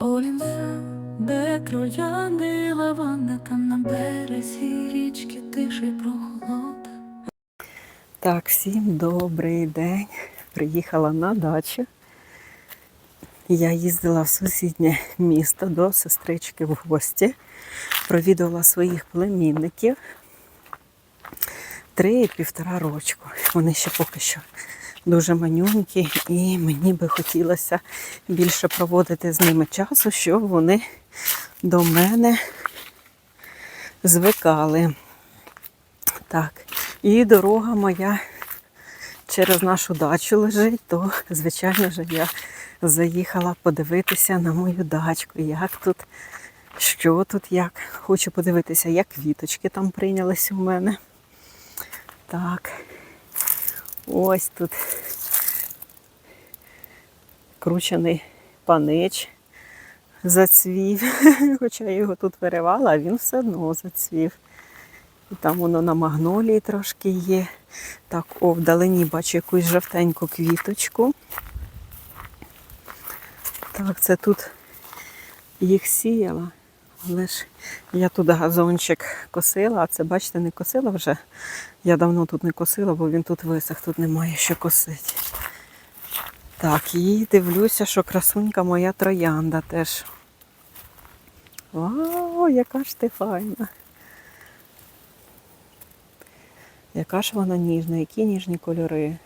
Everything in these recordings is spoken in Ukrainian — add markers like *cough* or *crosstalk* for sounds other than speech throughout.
Олівця, де троянди лаванда, там на березі річки тиші прохолода. Так, всім добрий день. Приїхала на дачу. Я їздила в сусіднє місто до сестрички в гості, провідувала своїх племінників три і півтора рочку. Вони ще поки що дуже манюнькі, і мені би хотілося більше проводити з ними часу, щоб вони до мене звикали. Так, і дорога моя через нашу дачу лежить, то, звичайно ж, я заїхала подивитися на мою дачку, як тут, що тут, як. Хочу подивитися, як квіточки там прийнялись у мене. Так, ось тут кручений панич зацвів, *laughs* хоча я його тут виривала, а він все одно зацвів. І там воно на магнолії трошки є. Так, о, вдалині бачу якусь жовтеньку квіточку. Так, це тут їх сіяла. Але ж я тут газончик косила, а це, бачите, не косила вже. Я давно тут не косила, бо він тут висох, тут немає що косити. Так, і дивлюся, що красунька моя троянда теж. Вау, яка ж ти файна! Яка ж вона ніжна, які ніжні кольори.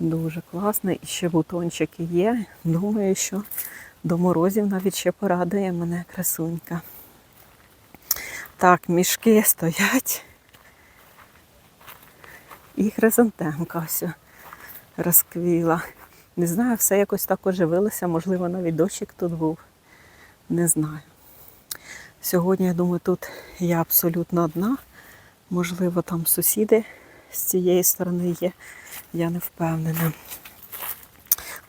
Дуже класно. І ще бутончики є. Думаю, що до морозів навіть ще порадує мене красунька. Так, мішки стоять. І хризантемка ось розквіла. Не знаю, все якось так оживилося, можливо, навіть дощик тут був. Не знаю. Сьогодні, я думаю, тут я абсолютно одна. Можливо, там сусіди з цієї сторони є, я не впевнена.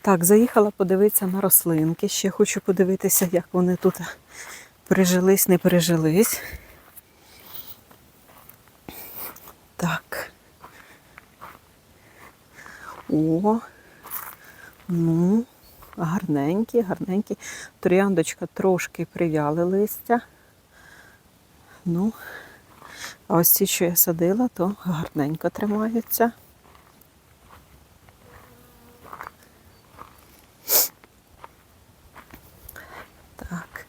Так, заїхала подивитися на рослинки. Ще хочу подивитися, як вони тут прижились, не прижились. Так. О, ну, гарненькі, гарненькі. Трояндочка трошки прив'яли листя. Ну, а ось ці, що я садила, то гарненько тримаються. Так.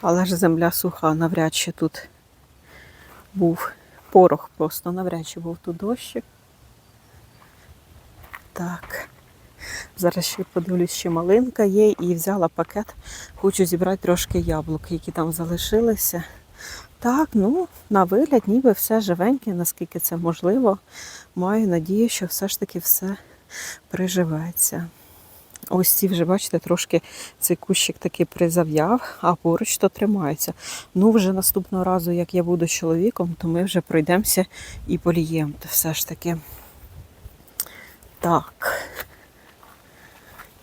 Але ж земля суха, навряд чи тут був порох просто, навряд чи був тут дощик. Так. Зараз ще подивлюсь, ще малинка є, і взяла пакет. Хочу зібрати трошки яблук, які там залишилися. Так, ну, на вигляд, ніби все живеньке, наскільки це можливо. Маю надію, що все ж таки все приживеться. Ось ці вже, бачите, трошки цей кущик таки призав'яв, а поруч то тримається. Ну, вже наступного разу, як я буду чоловіком, то ми вже пройдемося і поліємо. Все ж таки. Так.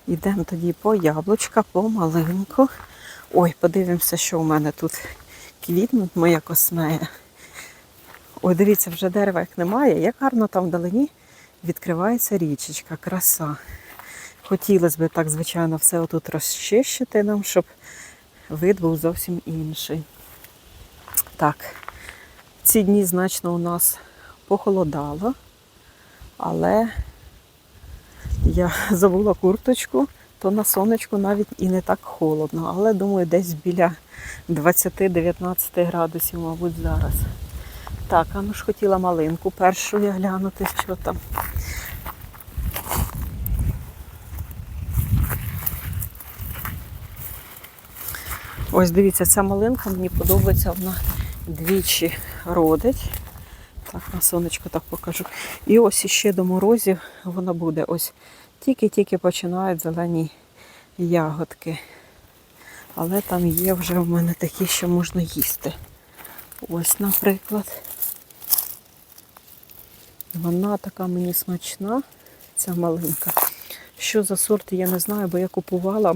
Йдемо тоді по яблучка, по малинку. Ой, подивимося, що у мене тут квітнуть, моя космея. Ой, дивіться, вже дерева як немає. Як гарно там вдалині відкривається річечка, краса. Хотілося б так, звичайно, все отут розчищити нам, щоб вид був зовсім інший. Так, ці дні значно у нас похолодало, але я *laughs* забула курточку, то на сонечку навіть і не так холодно. Але думаю, десь біля 20-19 градусів, мабуть, зараз. Так, а ну ж хотіла малинку першу я глянути, що там. Ось дивіться, ця малинка мені подобається, вона двічі родить. Так, на сонечко так покажу. І ось іще до морозів вона буде. Ось тільки-тільки починають зелені ягодки. Але там є вже в мене такі, що можна їсти. Ось, наприклад. Вона така мені смачна, ця малинка. Що за сорт, я не знаю, бо я купувала.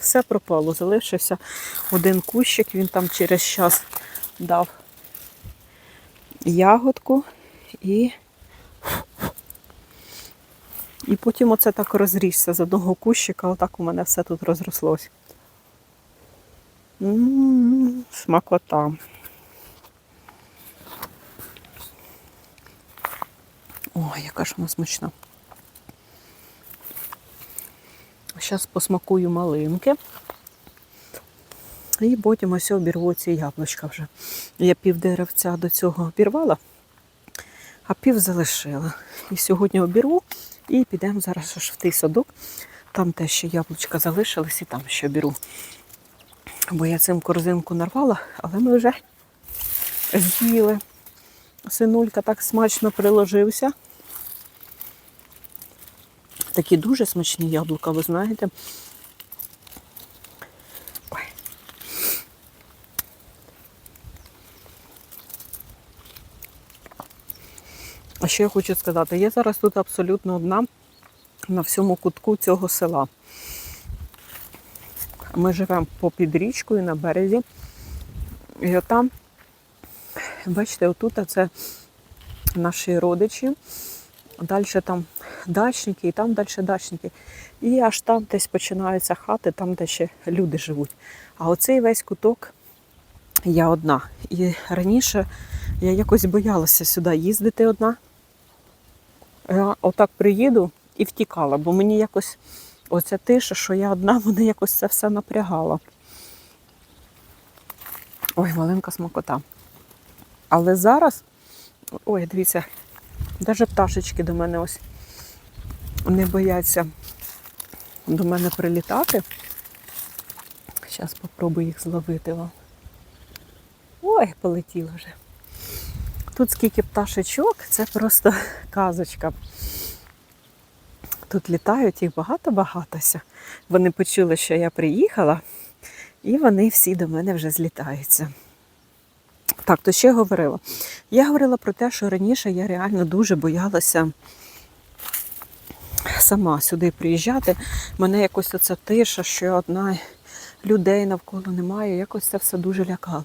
Все пропало, залишився один кущик, він там через час дав ягодку. і. І потім оце так розріжся з одного кущика, отак у мене все тут розрослось. М, Смакота. Ой, яка ж вона смачна. Зараз посмакую малинки. І потім ось обірву ці яблучка вже. Я пів деревця до цього обірвала, а пів залишила. І сьогодні обірву і підемо зараз аж в той садок. Там теж ще яблучка залишились і там ще беру. Бо я цим корзинку нарвала, але ми вже з'їли. Синулька так смачно приложився. Такі дуже смачні яблука, ви знаєте. А ще я хочу сказати, я зараз тут абсолютно одна на всьому кутку цього села. Ми живемо попід річкою на березі. І отам, бачите, отут це наші родичі. Далі там дачники, і там далі дачники. І аж там десь починаються хати, там де ще люди живуть. А оцей весь куток я одна. І раніше я якось боялася сюди їздити одна. Я отак приїду і втікала, бо мені якось оця тиша, що я одна, *laughs* мене якось це все напрягало. Ой, маленька смакота. Але зараз, ой, дивіться, навіть пташечки до мене ось не бояться до мене прилітати. Зараз спробую їх зловити вам. Ой, полетіла вже. Тут скільки пташечок, це просто *laughs* казочка. Тут літають їх багато-багатося. Вони почули, що я приїхала, і вони всі до мене вже злітаються. Так, то ще говорила. Я говорила про те, що раніше я реально дуже боялася сама сюди приїжджати. Мене якось оця тиша, що одна людей навколо немає, якось це все дуже лякало.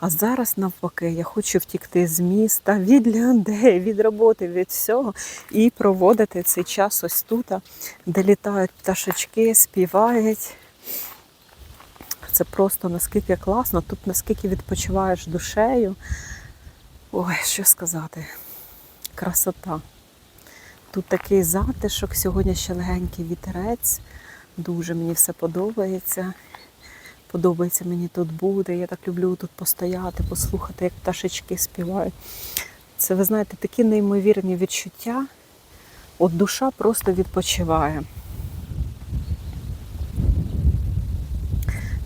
А зараз, навпаки, я хочу втікти з міста, від людей, від роботи, від всього, і проводити цей час ось тут, де літають пташечки, співають. Це просто наскільки класно, тут наскільки відпочиваєш душею. Ой, що сказати, красота. Тут такий затишок, сьогодні ще легенький вітерець. Дуже мені все подобається. Подобається мені тут бути. Я так люблю тут постояти, послухати, як пташечки співають. Це, ви знаєте, такі неймовірні відчуття. От душа просто відпочиває.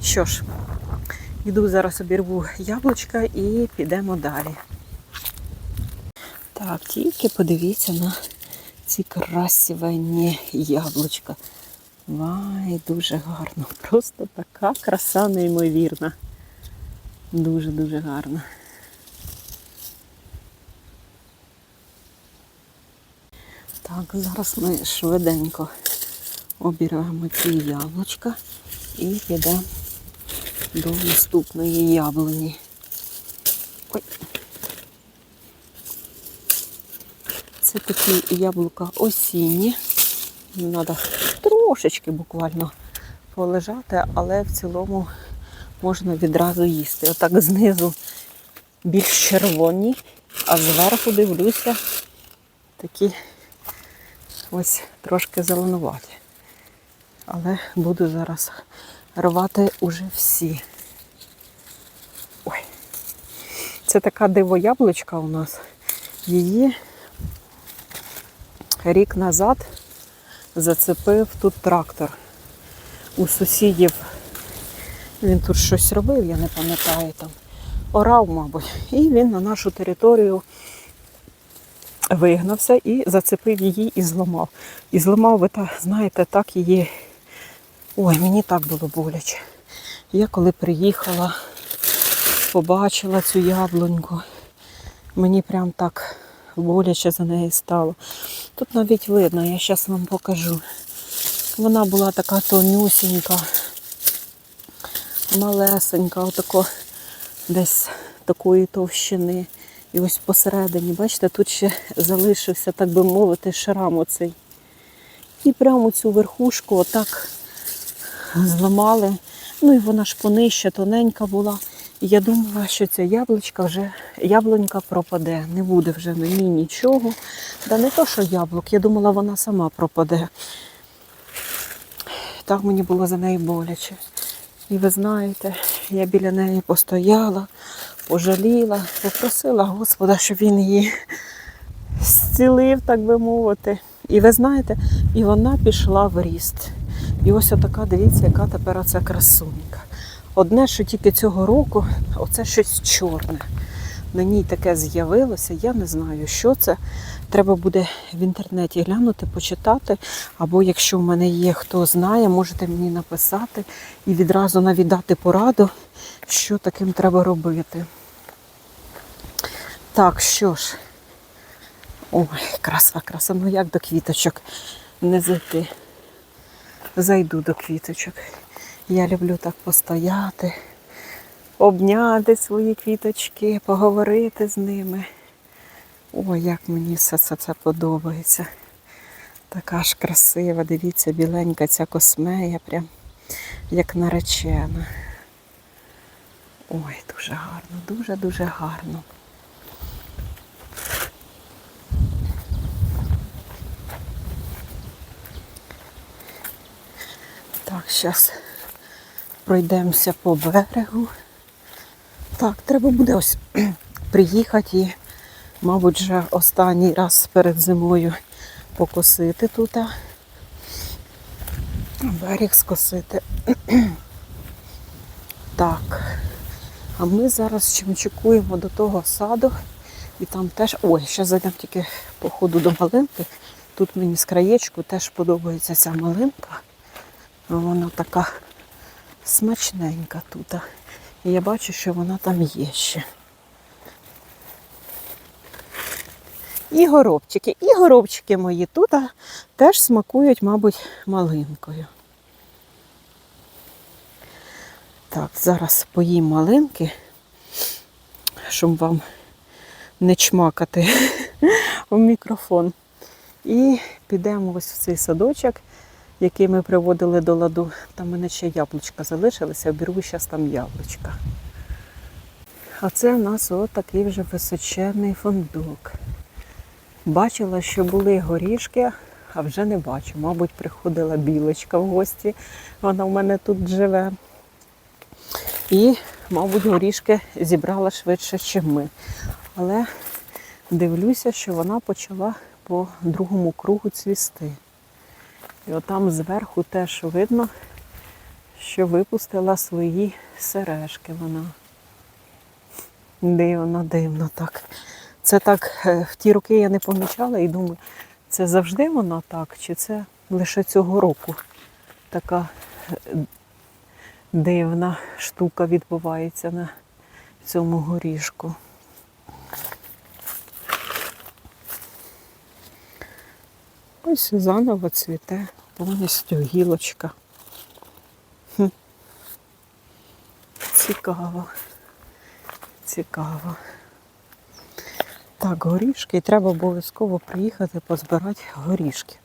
Що ж, йду зараз обірву яблучка і підемо далі. Так, тільки подивіться на ці красивенні яблучка. Вай, дуже гарно. Просто така краса неймовірна. Дуже-дуже гарна. Так, зараз ми швиденько обірвемо ці яблучка і підемо до наступної яблуні. Ой. Це такі яблука осінні. Треба трошечки буквально полежати, але в цілому можна відразу їсти. Отак знизу більш червоні, а зверху дивлюся такі ось трошки зеленуваті. Але буду зараз рвати уже всі. Ой. Це така диво-яблучка у нас. Її рік назад зацепив тут трактор. У сусідів він тут щось робив, я не пам'ятаю там. Орав, мабуть. І він на нашу територію вигнався і зацепив її і зламав. І зламав, ви так, знаєте, так її. Ой, мені так було боляче. Я коли приїхала, побачила цю яблуньку, мені прям так боляче за неї стало. Тут навіть видно, я зараз вам покажу. Вона була така тонюсінька, малесенька, отако десь такої товщини. І ось посередині, бачите, тут ще залишився, так би мовити, шрам оцей. І прямо цю верхушку отак зламали. Ну і вона ж понижче, тоненька була. І я думала, що ця яблучка вже яблунька пропаде. Не буде вже на ній нічого. Да не то, що яблук, я думала, вона сама пропаде. Так мені було за неї боляче. І ви знаєте, я біля неї постояла, пожаліла, попросила Господа, щоб він її зцілив, так би мовити. І ви знаєте, і вона пішла в ріст. І ось отака, дивіться, яка тепер оця красунька. Одне, що тільки цього року, оце щось чорне. На ній таке з'явилося, я не знаю, що це. Треба буде в інтернеті глянути, почитати. Або якщо в мене є хто знає, можете мені написати і відразу навіть дати пораду, що таким треба робити. Так, що ж. Ой, краса, краса. Ну як до квіточок не зайти? Зайду до квіточок. Я люблю так постояти, обняти свої квіточки, поговорити з ними. Ой, як мені все це, це подобається. Така ж красива, дивіться, біленька ця космея, прям як наречена. Ой, дуже гарно, дуже-дуже гарно. Так, зараз пройдемося по берегу. Так, треба буде ось *clears throat* приїхати і, мабуть, вже останній раз перед зимою покосити тут. Берег скосити. *clears throat* Так. А ми зараз чимчикуємо до того саду. І там теж... Ой, ще зайдемо тільки по ходу до малинки. Тут мені з краєчку теж подобається ця малинка. Вона така смачненька тут. І я бачу, що вона там є ще. І горобчики. І горобчики мої тут теж смакують, мабуть, малинкою. Так, зараз поїм малинки, щоб вам не чмакати *laughs* в мікрофон. І підемо ось в цей садочок, який ми приводили до ладу. Там мене ще яблучка залишилися, обірву зараз там яблучка. А це в нас отакий вже височенний фундук. Бачила, що були горішки, а вже не бачу. Мабуть, приходила білочка в гості. Вона в мене тут живе. І, мабуть, горішки зібрала швидше, ніж ми. Але дивлюся, що вона почала по другому кругу цвісти. І отам зверху теж видно, що випустила свої сережки вона. Дивно, дивно так. Це так, е, в ті роки я не помічала і думаю, це завжди вона так, чи це лише цього року така е, дивна штука відбувається на цьому горішку. Ось заново цвіте повністю гілочка. Хм. Цікаво. Цікаво. Так, горішки. І треба обов'язково приїхати позбирати горішки.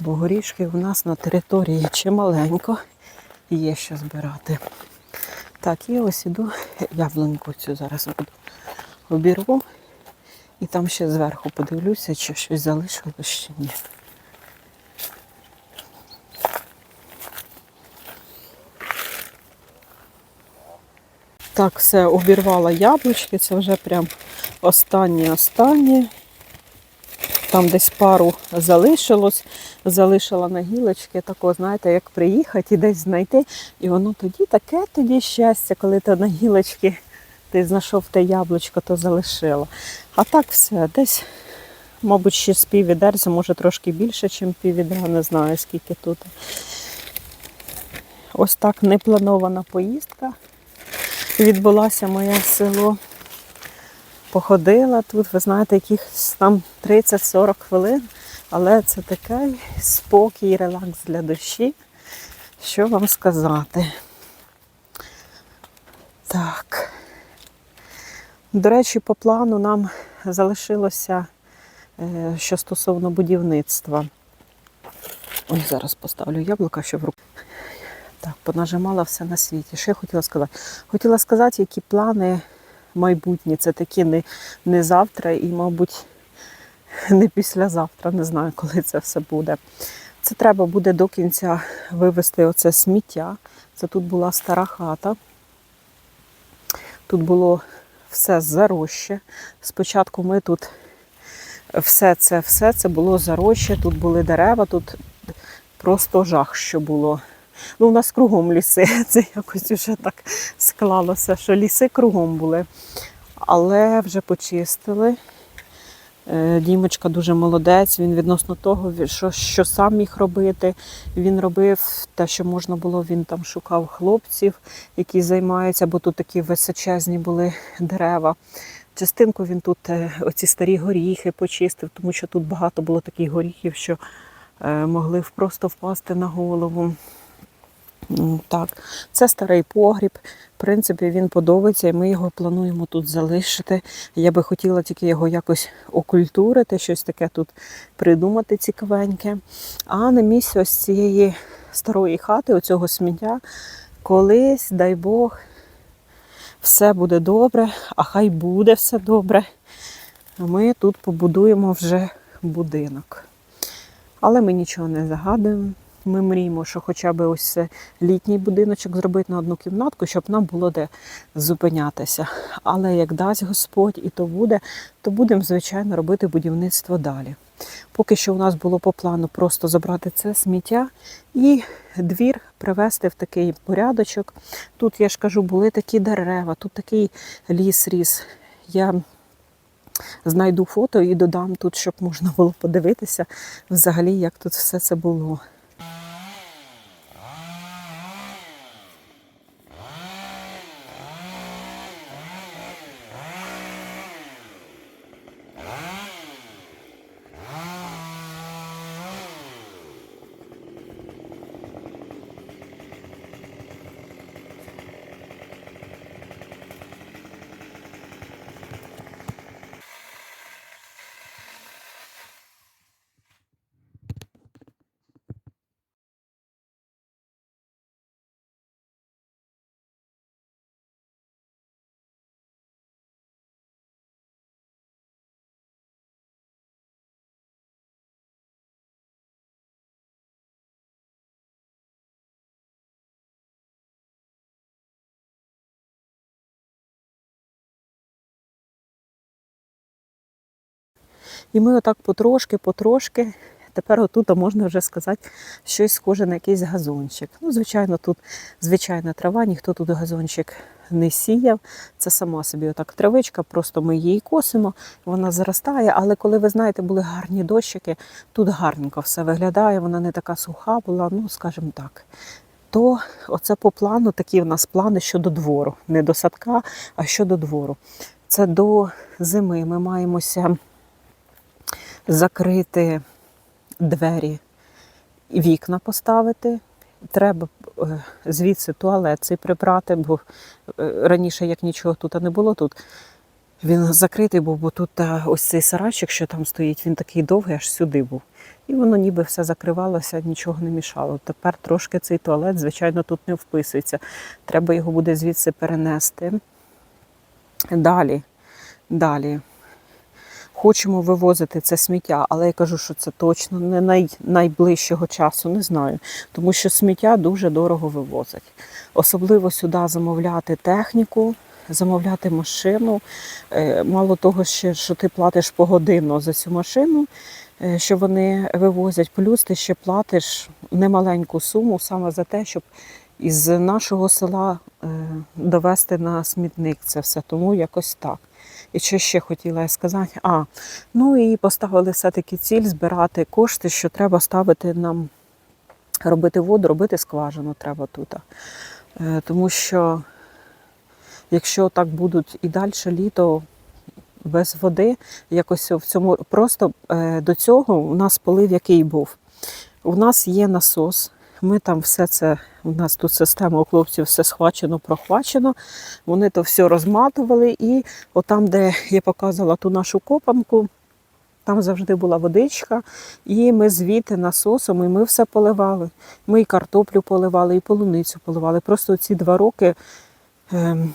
Бо горішки у нас на території чималенько є що збирати. Так, і ось іду яблуньку цю зараз буду обірву. І там ще зверху подивлюся, чи щось залишилось, чи ні. Так, все, обірвала яблучки, це вже прям останні останні. Там десь пару залишилось, залишила на гілочки, тако, знаєте, як приїхати і десь знайти. І воно тоді таке тоді щастя, коли ти на гілочки ти знайшов те яблучко, то залишила. А так все, десь, мабуть, ще з пів відерця, може трошки більше, ніж пів відра, не знаю скільки тут. Ось так непланована поїздка. Відбулася моє село. Походила тут, ви знаєте, якихось там 30-40 хвилин, але це такий спокій, релакс для душі. Що вам сказати? Так. До речі, по плану нам залишилося, е, що стосовно будівництва. Ой, зараз поставлю яблука, щоб руку. Так, понажимала все на світі. Що я хотіла сказати? Хотіла сказати, які плани майбутні. Це такі не, не завтра і, мабуть, *laughs* не післязавтра. Не знаю, коли це все буде. Це треба буде до кінця вивезти оце сміття. Це тут була стара хата. Тут було все заросше. Спочатку ми тут все це, все це було заросше, тут були дерева, тут просто жах, що було. Ну, у нас кругом ліси. *laughs* Це якось вже так склалося, що ліси кругом були. Але вже почистили. Е, Дімочка дуже молодець. Він відносно того, що, що сам міг робити. Він робив те, що можна було. Він там шукав хлопців, які займаються, бо тут такі височезні були дерева. Частинку він тут е, оці старі горіхи почистив, тому що тут багато було таких горіхів, що е, могли просто впасти на голову. Так, це старий погріб. В принципі, він подобається, і ми його плануємо тут залишити. Я би хотіла тільки його якось окультурити, щось таке тут придумати цікавеньке. А на місці ось цієї старої хати, оцього сміття, колись, дай Бог, все буде добре, а хай буде все добре. Ми тут побудуємо вже будинок. Але ми нічого не загадуємо. Ми мріємо, що хоча б ось літній будиночок зробити на одну кімнатку, щоб нам було де зупинятися. Але як дасть Господь і то буде, то будемо, звичайно, робити будівництво далі. Поки що у нас було по плану просто забрати це сміття і двір привести в такий порядочок. Тут, я ж кажу, були такі дерева, тут такий ліс ріс. Я знайду фото і додам тут, щоб можна було подивитися взагалі, як тут все це було. І ми отак потрошки, потрошки. Тепер отут можна вже сказати щось схоже на якийсь газончик. Ну, звичайно, тут звичайна трава, ніхто тут газончик не сіяв. Це сама собі отак травичка, просто ми її косимо, вона заростає. Але коли ви знаєте, були гарні дощики, тут гарненько все виглядає, вона не така суха була, ну скажімо так. То оце по плану такі в нас плани щодо двору. Не до садка, а щодо двору. Це до зими ми маємося закрити двері і вікна поставити. Треба е, звідси туалет цей прибрати, бо е, раніше як нічого тут не було тут. Він закритий був, бо тут е, ось цей сарайчик, що там стоїть, він такий довгий, аж сюди був. І воно ніби все закривалося, нічого не мішало. Тепер трошки цей туалет, звичайно, тут не вписується. Треба його буде звідси перенести. Далі, далі. Хочемо вивозити це сміття, але я кажу, що це точно не най, найближчого часу, не знаю. Тому що сміття дуже дорого вивозить. Особливо сюди замовляти техніку, замовляти машину. Е, Мало того, що ти платиш погодинно за цю машину, е, що вони вивозять, плюс ти ще платиш немаленьку суму саме за те, щоб із нашого села е, довести на смітник це все. Тому якось так. І що ще хотіла я сказати? А, ну і поставили все-таки ціль збирати кошти, що треба ставити нам, робити воду, робити скважину треба тут. Е, Тому що якщо так будуть і далі літо без води, якось в цьому просто е, до цього у нас полив який був. У нас є насос, Ми там все це, у нас тут система у хлопців все схвачено, прохвачено. Вони то все розматували. І отам, де я показувала ту нашу копанку, там завжди була водичка, і ми звідти насосом, і ми все поливали. Ми і картоплю поливали, і полуницю поливали. Просто ці два роки ем,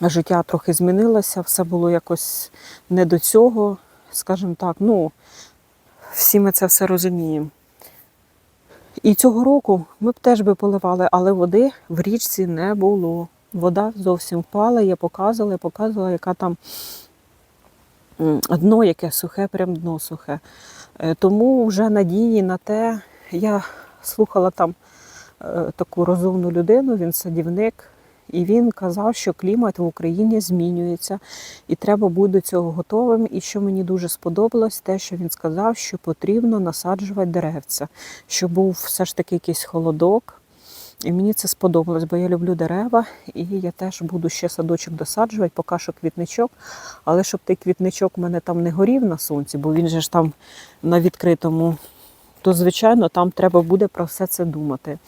життя трохи змінилося, все було якось не до цього, скажімо так. Ну, всі ми це все розуміємо. І цього року ми б теж би поливали, але води в річці не було. Вода зовсім впала, я показувала, я показувала, яка там дно яке сухе, прям дно сухе. Е, Тому вже надії на те, я слухала там е, таку розумну людину, він садівник, і він казав, що клімат в Україні змінюється, і треба бути до цього готовим. І що мені дуже сподобалось, те, що він сказав, що потрібно насаджувати деревця, що був все ж таки якийсь холодок. І мені це сподобалось, бо я люблю дерева, і я теж буду ще садочок досаджувати, поки що квітничок. Але щоб той квітничок у мене там не горів на сонці, бо він же ж там на відкритому, то звичайно там треба буде про все це думати.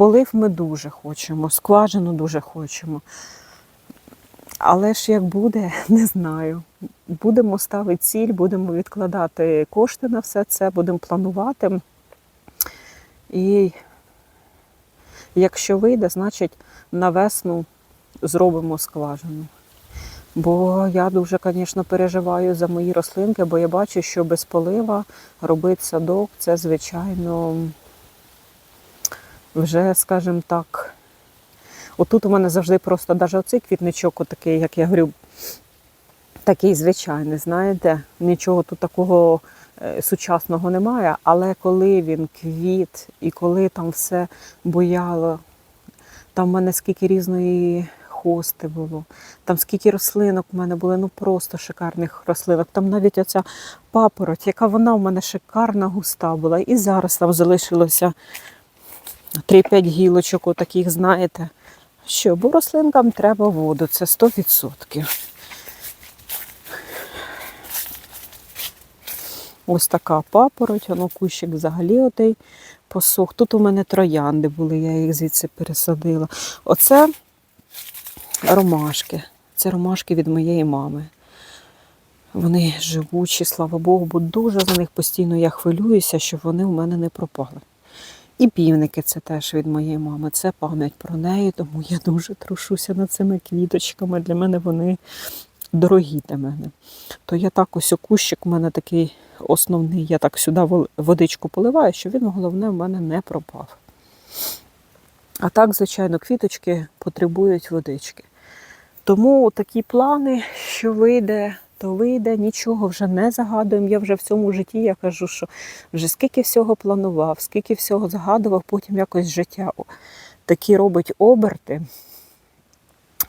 Полив ми дуже хочемо, скважину дуже хочемо. Але ж як буде, *laughs* не знаю. Будемо ставити ціль, будемо відкладати кошти на все це, будемо планувати. І якщо вийде, значить на весну зробимо скважину. Бо я дуже, звісно, переживаю за мої рослинки, бо я бачу, що без полива робити садок це, звичайно, вже, скажімо так, отут у мене завжди просто навіть оцей квітничок, отакий, як я говорю, такий звичайний, знаєте, нічого тут такого е, сучасного немає. Але коли він квіт і коли там все бояло, там в мене скільки різної хости було, там скільки рослинок в мене було, ну просто шикарних рослинок. Там навіть оця папороть, яка вона в мене шикарна густа була. І зараз там залишилося 3-5 гілочок, отаких, знаєте. Що, бо рослинкам треба воду, це 100%. Ось така папороть, воно кущик взагалі отей посох. Тут у мене троянди були, я їх звідси пересадила. Оце ромашки. Це ромашки від моєї мами. Вони живучі, слава Богу, бо дуже за них постійно я хвилююся, щоб вони у мене не пропали. І півники це теж від моєї мами. Це пам'ять про неї, тому я дуже трушуся над цими квіточками. Для мене вони дорогі для мене. То я так ось кущик у мене такий основний, я так сюди водичку поливаю, щоб він головне в мене не пропав. А так, звичайно, квіточки потребують водички. Тому такі плани, що вийде, то вийде, нічого вже не загадуємо. Я вже в цьому житті я кажу, що вже скільки всього планував, скільки всього загадував, потім якось життя такі робить оберти,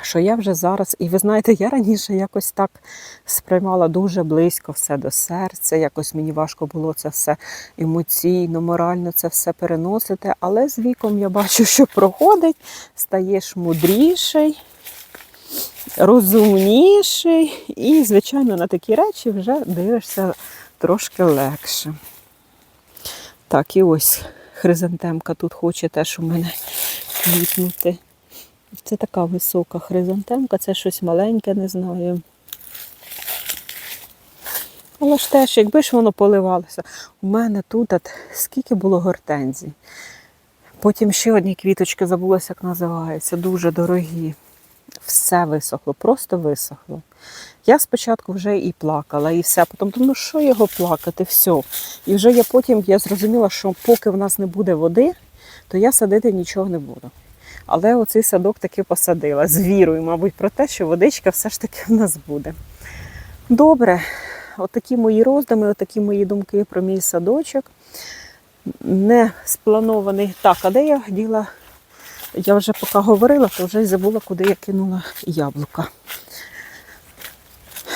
що я вже зараз, і ви знаєте, я раніше якось так сприймала дуже близько все до серця. Якось мені важко було це все емоційно, морально це все переносити. Але з віком я бачу, що проходить, стаєш мудріший, розумніший, і, звичайно, на такі речі вже дивишся трошки легше. Так, і ось хризантемка тут хоче теж у мене квітнути. Це така висока хризантемка, це щось маленьке, не знаю. Але ж теж, якби ж воно поливалося. У мене тут от, скільки було гортензій. Потім ще одні квіточки, забулася, як називаються, дуже дорогі. Все висохло, просто висохло. Я спочатку вже і плакала, і все. Потім думаю, ну що його плакати, все. І вже я потім я зрозуміла, що поки в нас не буде води, то я садити нічого не буду. Але оцей садок таки посадила з вірою, мабуть, про те, що водичка все ж таки в нас буде. Добре, отакі мої роздуми, отакі мої думки про мій садочок. Не спланований. Так, а де я діла? Я вже поки говорила, то вже й забула, куди я кинула яблука.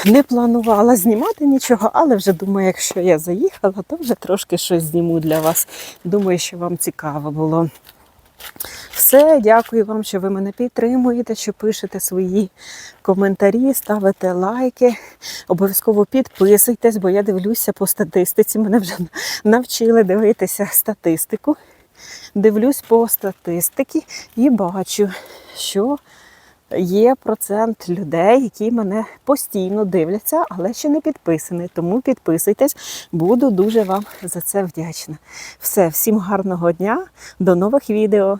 Не планувала знімати нічого, але вже думаю, якщо я заїхала, то вже трошки щось зніму для вас. Думаю, що вам цікаво було. Все, дякую вам, що ви мене підтримуєте, що пишете свої коментарі, ставите лайки. Обов'язково підписуйтесь, бо я дивлюся по статистиці. Мене вже навчили дивитися статистику. Дивлюсь по статистиці і бачу, що є процент людей, які мене постійно дивляться, але ще не підписані. Тому підписуйтесь, буду дуже вам за це вдячна. Все, всім гарного дня, до нових відео.